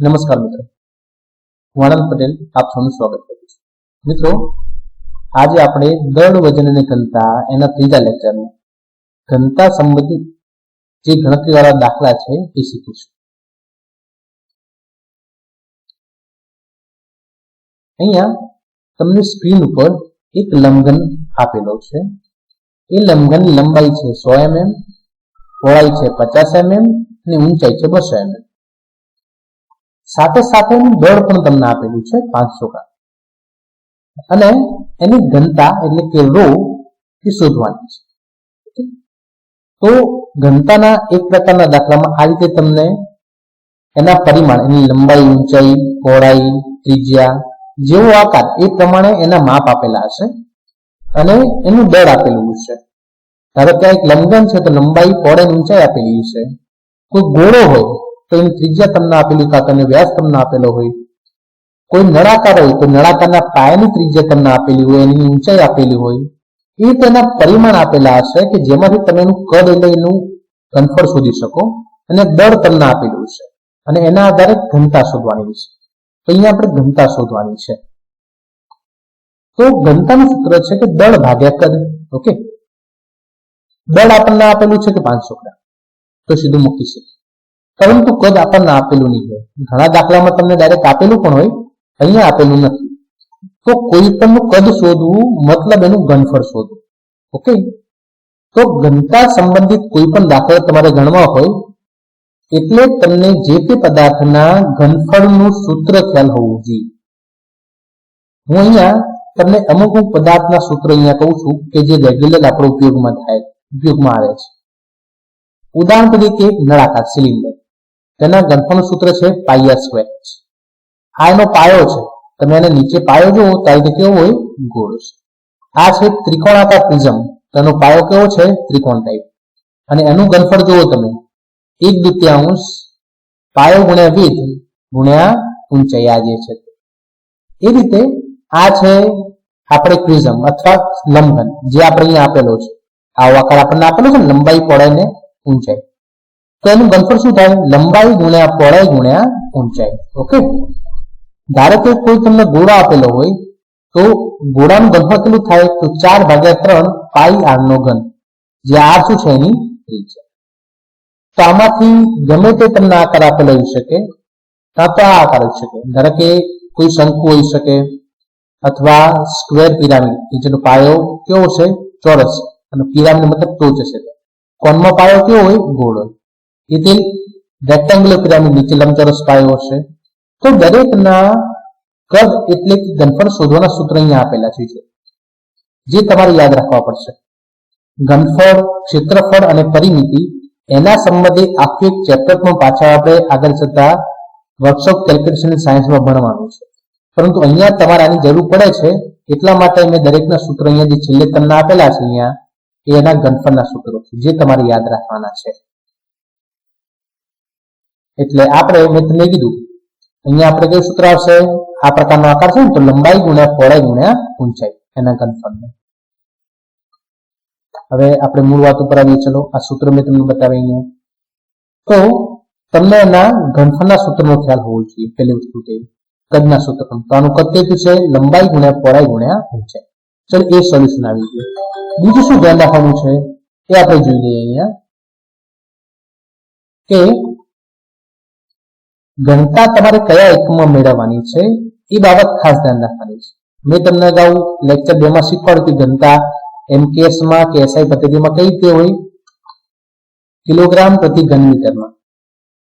નમસ્કાર મિત્રો હું આનંદ પટેલ આપ સૌનું સ્વાગત કરું છું મિત્રો આજે આપણે દળ વજન અને ઘનતા એના ત્રીજા લેક્ચરમાં ઘનતા સંબંધિત જે ગણતરીવાળા દાખલા છે એ શીખીશું અહીંયા તમને સ્ક્રીન ઉપર એક લંબઘન આપેલો છે એ લંબઘન લંબાઈ છે સો એમએમ પહોળાઈ છે પચાસ એમએમ અને ઊંચાઈ છે બસો mm સાથે સાથે દળ પણ તમને આપેલું છે પાંચસો ગ્રામ. અને એની ઘનતા એટલે કે રો એ શોધવાની છે. તો ઘનતાના એક પ્રકારના દાખલામાં આ રીતે તમને એના પરિમાણ, એની લંબાઈ, ઊંચાઈ, પહોળાઈ, ત્રિજ્યા જેવો આકાર એ પ્રમાણે એના માપ આપેલા હશે. અને એનું દળ આપેલું છે ધારો કે એક લંબન છે, તો લંબાઈ, પહોળાઈ, ઊંચાઈ આપેલી છે કોઈ ગોળો હોય તો એની ત્રિજ્યા તમને આપેલી કાં તો વ્યાસ તમને આપેલો હોય. કોઈ નળાકાર હોય તો નળાકારના પાયાની ત્રિજ્યા તમને આપેલી હોય, એની ઊંચાઈ આપેલી હોય. એ તેના પરિમાણ આપેલા હશે કે જેમાંથી તમે એનું કદ એટલે એનું ઘનફળ શોધી શકો અને દળ તમને આપેલું છે અને એના આધારે ઘનતા શોધવાની છે. તો અહીંયા આપણે ઘનતા શોધવાની છે. તો ઘનતાનું સૂત્ર છે કે દળ ભાગ્યા કદ. ઓકે? દળ આપણને આપેલું છે કે પાંચસો ગ્રામ. તો સીધું મૂકી શકીએ. પરંતુ કદ આપણને આપેલું નહીં હોય. ઘણા દાખલામાં તમને ડાયરેક્ટ આપેલું પણ હોય, અહીંયા આપેલું નથી. તો કોઈ પણ કદ શોધવું મતલબ એનું ઘનફળ શોધવું. ઓકે તો ઘનતા સંબંધિત કોઈ પણ દાખલો તમારે ગણવા હોય, એટલે તમને જે તે પદાર્થના ઘનફળનું સૂત્ર ખ્યાલ હોવું જોઈએ. હું અહીંયા તમને અમુક અમુક પદાર્થના સૂત્ર અહીંયા કહું છું કે જે રેગ્યુલર આપણો ઉપયોગમાં થાય, ઉપયોગમાં આવે છે. ઉદાહરણ તરીકે નળાકાર, સિલિન્ડર. તેના ઘનફળનું સૂત્ર છે પાઈ સ્ક્વેર. આ એનો પાયો છે. તમે એને નીચે પાયો જુઓ, તો આ કેવો હોય? ગોળ છે. આ છે ત્રિકોણાકાર પ્રિઝમ. તેનો પાયો કેવો છે? ત્રિકોણ ટાઈપ. અને એનું ઘનફળ જુઓ તમે. એક દ્વિતીયાંશ પાયો ગુણ્યા વિધ ગુણ્યા ઊંચાઈ આ જે છે. એ રીતે આ છે આપણે પ્રિઝમ અથવા લંબન જે આપણે અહીંયા આપેલો છે. આ આકાર આપણને આપેલો છે લંબાઈ પહોળાઈ ને ઊંચાઈ. તો એનું ઘનફળ શું થાય? લંબાઈ ગુણ્યા પહોળાઈ ગુણ્યા ઊંચાઈ. ઓકે? ધારો કે કોઈ તમને ગોળો આપેલો હોય, તો ગોળાનું ઘનફળ કેટલું થાય? તો ચાર ભાગ્યા ત્રણ પાઈ આર નો ઘન. જે આર શું છે એની? ત્રિજ્યા. તો આમાંથી ગમે તે તમને આકાર આપેલો હોઈ શકે કાં તો આ આકાર હોઈ શકે. ધારો કે કોઈ શંકુ હોઈ શકે, અથવા સ્ક્વેર પિરામિડ જેનો પાયો કેવો છે? ચોરસ. અને પિરામિડ મતલબ ટોચ હશે. કોનમાં પાયો કેવો હોય? ગોળ. હોય એટલે રેક્ટેંગ્યુલર પિરામિડ નીચે લંબચોરસ પાયો હશે. તો દરેકના કદ એટલે કે ઘનફળ શોધવાના સૂત્ર અહીંયા આપેલા છે. જે તમારે યાદ રાખવા પડશે. ઘનફળ, ક્ષેત્રફળ અને પરિમિતિ એના સંબંધે આખું એક ચેપ્ટર પણ પાછા આપણે આગળ જતા વર્કશોપ કેલ્ક્યુલેશન સાયન્સમાં ભણવાનું છે. પરંતુ અહીંયા તમારે આની જરૂર પડે છે. એટલા માટે મેં દરેકના સૂત્ર અહીંયા જે છેલ્લે તમને આપેલા છે અહીંયા એના ઘનફળના સૂત્રો છે, જે તમારે યાદ રાખવાના છે. એટલે આપણે મેં તમને કીધું. અહીંયા આપણે કયું સૂત્ર આવશે? આ પ્રકારનો આકાર છે ને, તો લંબાઈ ગુણ્યા પહોળાઈ ગુણ્યા ઊંચાઈ. એના ઘનફળને હવે આપણે મૂળ વાત ઉપર આવીએ, ચલો. આ સૂત્ર મેં તમને બતાવી અહીંયા. તો તમને એના ઘનફળના સૂત્રનો ખ્યાલ હોવો જોઈએ, પહેલી વસ્તુ કે કદના સૂત્ર તો આનું કદ કેટલું છે? લંબાઈ ગુણ્યા પહોળાઈ ગુણ્યા ઊંચાઈ. ચલો, એ સોલ્યુશન આવી ગયું. બીજું શું ધ્યાન રાખવાનું છે? એ આપણે જોઈ લઈએ અહીંયા. કે ઘનતા તમારે કયા એકમમાં મેળવવાની છે, એ બાબત ખાસ ધ્યાન રાખવાની છે. મેં તમને અગાઉ લેક્ચર બે માં શીખવાડ્યું કે ઘનતા એમકેએસમાં કે એસઆઈ પદ્ધતિમાં કઈ રીતે હોય? કિલોગ્રામ પ્રતિ ઘન મીટરમાં.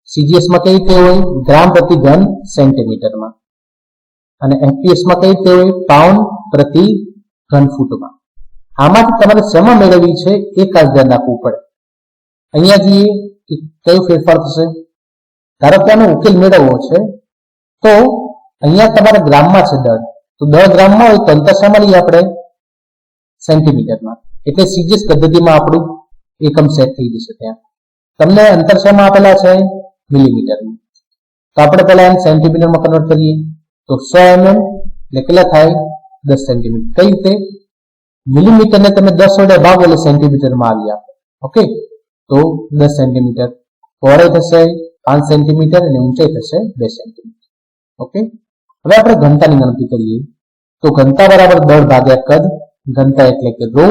સીજીએસમાં કઈ રીતે હોય? ગ્રામ પ્રતિ ઘન સેન્ટીમીટરમાં. અને એફપીએસમાં કઈ રીતે હોય? પાઉન્ડ પ્રતિ ઘન ફૂટમાં. આમાંથી તમારે શેમાં મેળવવી છે, એ ખાસ ધ્યાન રાખવું પડે. અહીંયા જઈએ કે કયો ફેરફાર થશે. ધારો કે આનો ઉકેલ મેળવવો છે, તો અહીંયા તમારા ગ્રામમાં છે દળ. તો દળ ગ્રામમાં હોય તો અંતર શામાં લઈએ આપણે? સેન્ટીમીટરમાં. એટલે સીજીએસ પદ્ધતિમાં આપણું એકમ સેટ થઈ જશે ત્યાં. તમને અંતર શામાં આપેલા છે? મિલીમીટરમાં. તો આપણે પહેલા એને સેન્ટીમીટરમાં કન્વર્ટ કરીએ. તો સો એમએમ, એટલે કેટલા થાય? દસ સેન્ટીમીટર. કઈ રીતે? મિલીમીટરને તમે દસ વડે ભાગો એટલે સેન્ટીમીટરમાં આવી આપે ઓકે? તો દસ સેન્ટીમીટર. પહોળાઈ થશે પાંચ સેન્ટીમીટર અને ઊંચાઈ થશે બે સેન્ટીમીટર ઓકે હવે આપણે ઘનતાની ગણતરી કરીએ. તો ઘનતા બરાબર દળ ભાગ્યા કદ, ઘનતા એટલે કે રો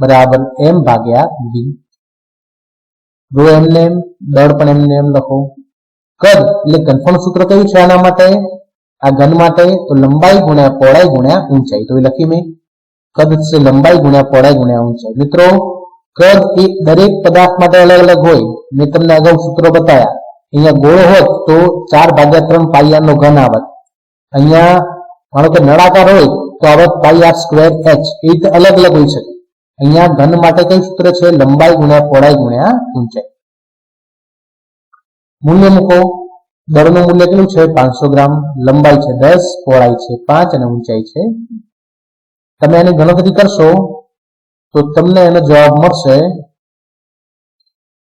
બરાબર એમ ભાગ્યા વી રો એમને એમ દળ પણ એમને એમ લખો. કદ એટલે ઘનફળ સૂત્ર કયું છે આના માટે? આ ઘન માટે તો લંબાઈ ગુણ્યા પહોળાઈ ગુણ્યા ઊંચાઈ. તો એ લખી મેં. કદ છે લંબાઈ ગુણ્યા પહોળાઈ ગુણ્યા ઊંચાઈ. મિત્રો, કદ એ દરેક પદાર્થ માટે અલગ અલગ હોય. મેં તમને અગાઉ સૂત્રો બતાવ્યા અહીંયા ગોળો હોત તો ચાર ભાગ્યા ત્રણ પાઈ નો ઘન આવત. અહીંયા માનો કે નળાકાર હોય તો આવત પાઈ આર સ્ક્વેર એચ. એ રીતે અલગ અલગ હોઈ શકે. અહીંયા ઘન માટે કઈ સૂત્ર છે? લંબાઈ ગુણ્યા પહોળાઈ ગુણ્યા ઊંચાઈ. મૂલ્ય મૂકો. દળનું મૂલ્ય કેટલું છે? પાંચસો ગ્રામ. લંબાઈ છે દસ, પહોળાઈ છે પાંચ અને ઊંચાઈ છે તમે એની ગણતરી કરશો તો તમને એનો જવાબ મળશે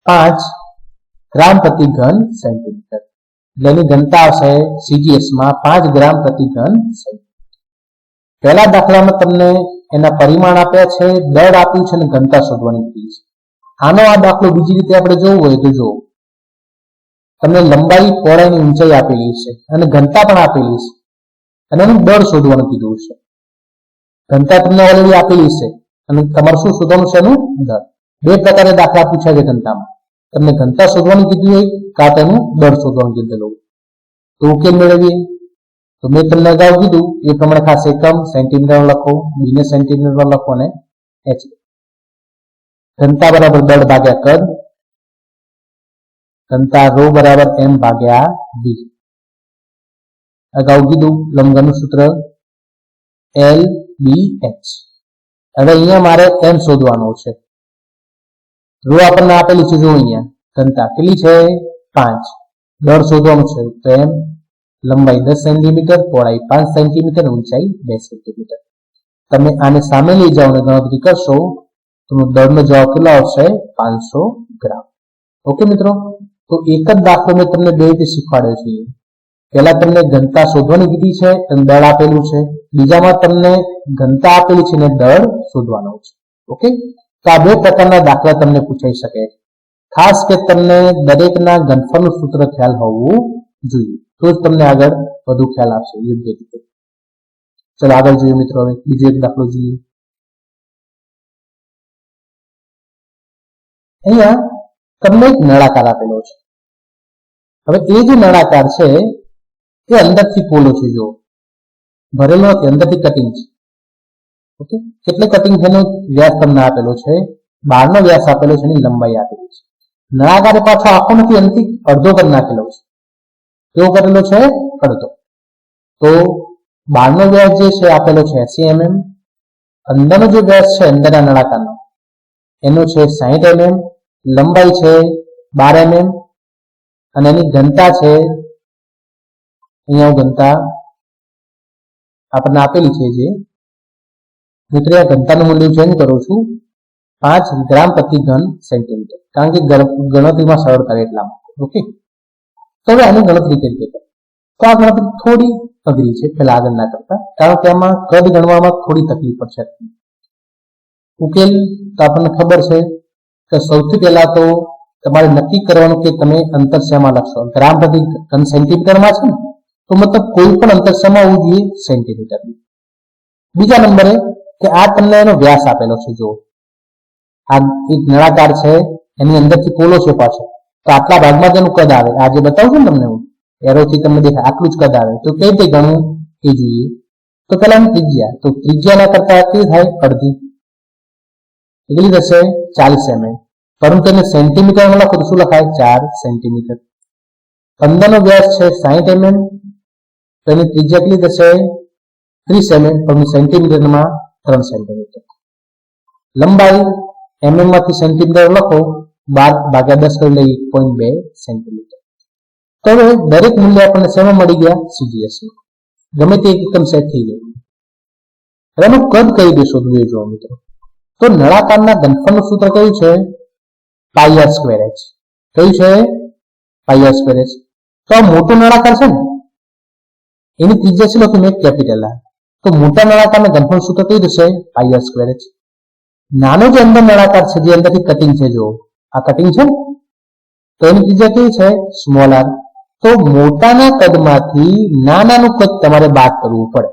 પાંચ ગ્રામ પ્રતિ ઘન સેન્ટીમીટર. એટલે એની ઘનતા આવશે સીજીએસમાં પાંચ ગ્રામ પ્રતિ ઘન સેન્ટીમીટર. પહેલા દાખલામાં તમને એના પરિમાણ આપ્યા છે, દળ આપ્યું છે અને ઘનતા શોધવાની કીધી છે. આનો આ દાખલો બીજી રીતે આપણે જોવું હોય તો જોવો. તમને લંબાઈ, પહોળાઈની ઊંચાઈ આપેલી છે અને ઘનતા પણ આપેલી છે. અને એનું દળ શોધવાનું કીધું છે. ઘનતા તમને ઓલરેડી આપેલી છે. અને તમારે શું શોધવાનું છે એનું? દળ. બે પ્રકારે દાખલા પૂછ્યા છે ઘનતામાં. તમને ઘનતા શોધવાનું કીધું હોય, કાં તેનું દળ શોધવાનું કીધેલું તો ઉકેલ મેળવીએ? તો મેં તમને અગાઉ કીધું, એ પ્રમાણે ખાસ એકમ સેન્ટીમીટર લખો, બીને સેન્ટીમીટર લખો અને એચ ઘનતા બરાબર દળ ભાગ્યા કદ, ઘનતા રો બરાબર એમ ભાગ્યા વી અગાઉ કીધું લંબઘનનું સૂત્ર એલ બી એચ હવે અહીંયા મારે એમ શોધવાનું છે. રો આપણને આપેલી છે જો અહીંયા. ઘનતા કેટલી છે? પાંચ. દર શોધવાનું છે. તો એમ, લંબાઈ દસ સેન્ટીમીટર, પહોળાઈ પાંચ સેન્ટીમીટર, ઊંચાઈ બે સેન્ટીમીટર. તમે આને સામે લઈ જાઓ અને ગણતરી કરશો, તો દળનો જવાબ કેટલો આવશે? પાંચસો ગ્રામ. ઓકે મિત્રો, તો એક જ દાખલો મેં તમને બે રીતે શીખવાડ્યો છે. પહેલા તમને ઘનતા શોધવાની કીધી છે, અને દળ આપેલું છે. બીજામાં તમને ઘનતા આપેલી છે અને દળ શોધવાનો છે. ઓકે તો આ બે પ્રકારના દાખલા તમને પૂછાઈ શકે. ખાસ કે તમને દરેકના ઘનફળનું સૂત્ર ખ્યાલ હોવું જોઈએ. તો જ તમને આગળ વધુ ખ્યાલ આપશે, યોગ્ય રીતે. ચલો આગળ જોઈએ મિત્રો, હવે બીજો એક દાખલો જોઈએ. અહીંયા તમને એક નળાકાર આપેલો છે. હવે એ જે નળાકાર છે, એ અંદરથી પોલો છે જો ભરેલો નથી, અંદરથી કટિંગ છે. ઓકે? કેટલે કટિંગ છે વ્યાસ તમને આપેલો છે? બહારનો વ્યાસ આપેલો છે એની લંબાઈ આપેલી છે. નળાકાર પાછો આખો નથી એનાથી અડધો કરી નાખેલો છે. કેવો કરેલો છે? અડધો. તો બારનો વ્યાસ જે છે, આપેલો છે એસી એમએમ અંદરનો જે વ્યાસ છે, અંદરના નળાકારનો. એનો છે સાહીઠ એમએમ લંબાઈ છે બાર એમએમ અને એની ઘનતા છે, અહીંયા ઘનતા આપણને આપેલી છે જે મિત્રો, આ ઘનતાનું મૂલ્ય ચેન્જ કરું છું. પાંચ ગ્રામ પ્રતિ ઘન સેન્ટીમીટર. કારણ કે ગણતરીમાં સરળતા એટલા માટે ઓકે? તો હવે આની ગણતરી કરી રીતે તો આ ગણતરી થોડી અઘરી છે પેલા આગળ ના કરતા. કારણ કે આમાં કદ ગણવામાં થોડી તકલીફ પડશે. ઉકેલ તો આપણને ખબર છે કે સૌથી પહેલા તો તમારે નક્કી કરવાનું કે તમે અંતર શેમાં લખશો. ગ્રામ પ્રતિ ઘન સેન્ટીમીટરમાં છે ને? તો મતલબ કોઈ પણ અંતર શેમાં હોવું જોઈએ સેન્ટીમીટર બીજા નંબરે કે આ તમને એનો વ્યાસ આપેલો છે જો આ એક નળાકાર છે, એની અંદરથી પોલો છે. પાછો તો આટલા ભાગમાં તેનું કદ આવે. આ જે બતાવું છું ને તમને હું, એરોથી તમને દેખાય, આટલું જ કદ આવે. તો કઈ રીતે ગણવું? એ જોઈએ. તો પેલા ત્રિજ્યા. તો ત્રિજ્યાના કરતા કેવી થાય અડધી. કેટલી થશે? ચાલીસ એમએમ પરંતુ એને સેન્ટીમીટરમાં લખો તો શું લખાય? ચાર સેન્ટીમીટર. પંદરનો વ્યાસ છે સાહીઠ એમએમ તો એની ત્રિજ્યા કેટલી થશે? ત્રીસ એમએમ પણ સેન્ટીમીટરમાં ત્રણ સેન્ટીમીટર લંબાઈ એમએમમાંથી સેન્ટીમીટર લખો, બાર ભાગ્યા દસ કરી લઈએ પોઈન્ટ બે સેન્ટીમીટર તો હવે દરેક મૂલ્ય આપણને શેમાં મળી ગયા? સીજીએસ ગમે તે એકદમ સેટ થઈ જાય. હવે એનું કદ કઈ રીતે શોધવું એ જોવા મિત્રો. તો નળાકારના ઘનફળનું સૂત્ર કયું છે? પાયર સ્ક્વેર એચ કયું છે? પાયર સ્ક્વેર એચ તો આ મોટો નળાકાર છે ને? એની ત્રિજ્યા છે લખ્યું મેં કેપિટલ આર તો મોટા નળાકારને ઘનફળ સૂત્ર કઈ થશે પાઈ આર સ્ક્વેર એચ નાનો જે અંદર નળાકાર છે, જે અંદરથી કટિંગ છે જો આ કટિંગ છે ને? તો એની ત્રિજ્યા કેવી છે? સ્મોલ આર તો મોટાના કદમાંથી નાનાનું કદ તમારે બાદ કરવું પડે.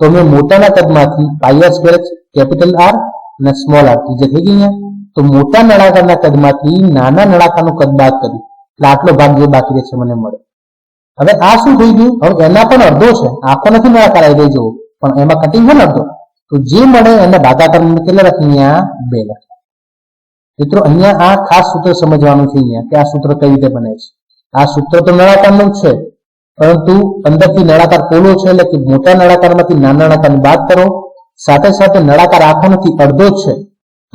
તો મેં મોટાના કદમાંથી પાઈ સ્ક્વેર કેપિટલ આર અને સ્મોલ આર ત્રિજ્યા થઈ ગઈ તો મોટા નળાકારના કદમાંથી નાના નળાકારનું કદ બાદ કર્યું. એટલે આટલો ભાગ જે બાકી રહેશે, મને મળે. હવે આ શું થઈ ગયું? હવે એના પણ અડધો છે. આખો નથી નળાકાર આવી રહી જવો પણ એમાં કટિંગ ન ને તો જે મળે એને ભાગાકાર કેટલા લખી અહીંયા બે લખે મિત્રો, અહીંયા આ ખાસ સૂત્ર સમજવાનું છે અહીંયા કે આ સૂત્ર કઈ રીતે બને છે. આ સૂત્ર તો નળાકારનું છે, પરંતુ અંદરથી નળાકાર પોલો છે એટલે કે મોટા નળાકારમાંથી નાના નળાકારની બાદ કરો, સાથે સાથે નળાકાર આખો નથી અડધો છે,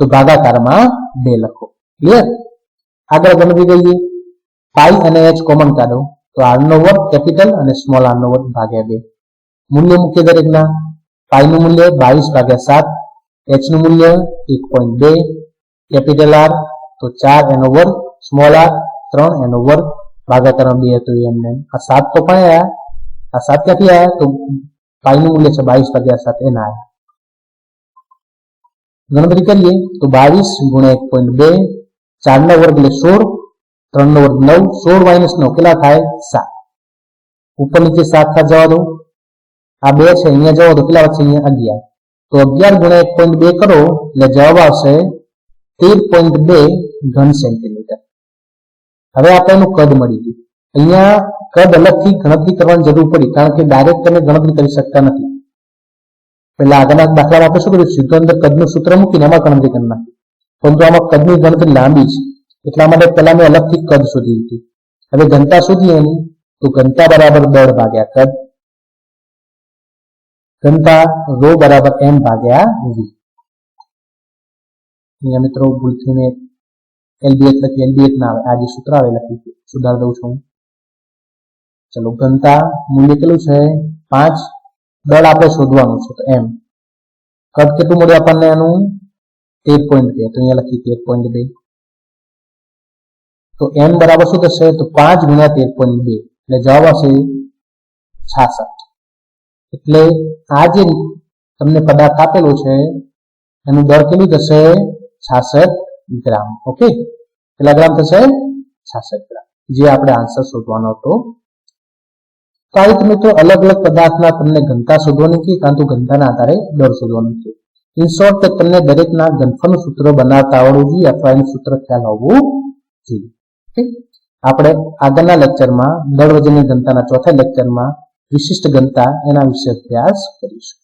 તો ભાગાકારમાં બે લખો. ક્લિયર આગળ ગણતરી કરીએ પાઈ અને એચ કોમન કાઢો. તો આરનો વર્ગ કેપિટલ અને સ્મોલ આરનો વર્ગ ભાગ્યા બે. મૂલ્ય મૂકીએ દરેકના પાઈ નું મૂલ્ય બાવીસ ભાગ્યા સાત એચનું મૂલ્ય એક પોઈન્ટ બે કેપિટલ આર તો ચાર એનો વર્ગ સ્મોલ આર ત્રણ એનો વર્ગ ભાગાકાર બે હતું એમને આ સાત તો પણ આયા. આ સાત ક્યાંથી આયા? તો પાઈ નું મૂલ્ય છે બાવીસ ભાગ્યા સાત એના આયા. ગણતરી કરીએ તો બાવીસ ગુણ્યા એક પોઈન્ટ બે ચાર નો વર્ગ એટલે સોળ ત્રણ નો વર્ગ નવ, સોળ માઇનસ નવ કેટલા થાય? સાત. ઉપર નીચે સાત ખાત જવા દો. આ બે છે, અહીંયા જવો તો કેટલા વધશે અહીંયા અગિયાર. તો અગિયાર ગુણ્યા એક પોઈન્ટ બે કરો, એટલે જવાબ આવશે તેર પોઈન્ટ બે ઘન સેન્ટીમીટર હવે આપણે એનું કદ મળી ગયું અહીંયા કદ અલગથી ગણતરી કરવાની જરૂર પડી, કારણ કે ડાયરેક્ટ તમે ગણતરી કરી શકતા નથી. પેલા આગળના દાખલામાં આપણે શું કર્યું? સીધું અંદર કદનું સૂત્ર મૂકીને એમાં ગણતરી કરી નાખી. પરંતુ આમાં કદની ગણતરી લાંબી છે. એટલા માટે પહેલા મેં અલગથી કદ શોધી લીધી. હવે ઘનતા શોધીએ એની. તો ઘનતા બરાબર દળ ભાગ્યા કદ. ઘનતા રો બરાબર એમ ભાગ્યા વી અહીંયા મિત્રો ભૂલથી મેં એલબીએચ લખી એલબીએચ ના આવે. આ જે સૂત્ર આવે લખી સુધાર દઉં છું ચલો, ઘનતા મૂલ્ય કેટલું છે? પાંચ. દળ આપણે શોધવાનું છે તો એમ કદ કેટલું મળ્યું આપણને એનું? તેર પોઈન્ટ બે. તો અહીંયા લખી તેર પોઈન્ટ બે. તો એમ બરાબર શું થશે? તો પાંચ ગુણ્યા તેર પોઈન્ટ બે. એટલે જવાબ આવશે છાસઠ. એટલે આ જે તમને પદાર્થ આપેલો છે, એનું દળ કેટલું થશે? છાસઠ ગ્રામ. ઓકે? કેટલા ગ્રામ થશે? છાસઠ ગ્રામ. જે આપણે આન્સર શોધવાનો હતો. તો આ રીતે મિત્રો અલગ અલગ પદાર્થના તમને ઘનતા શોધવાની છે, કાં તો ઘનતાના આધારે દળ શોધવાનું છે. ઇન શોર્ટ કે તમને દરેકના ઘનફળનું સૂત્ર બનાવતા આવડવું જોઈએ અથવા એનું સૂત્ર ખ્યાલ હોવું જોઈએ. આપણે આગળના લેક્ચરમાં દળ વજનની ઘનતાના ચોથા લેક્ચરમાં વિશિષ્ટ ઘનતા એના વિશે અભ્યાસ કરીશું.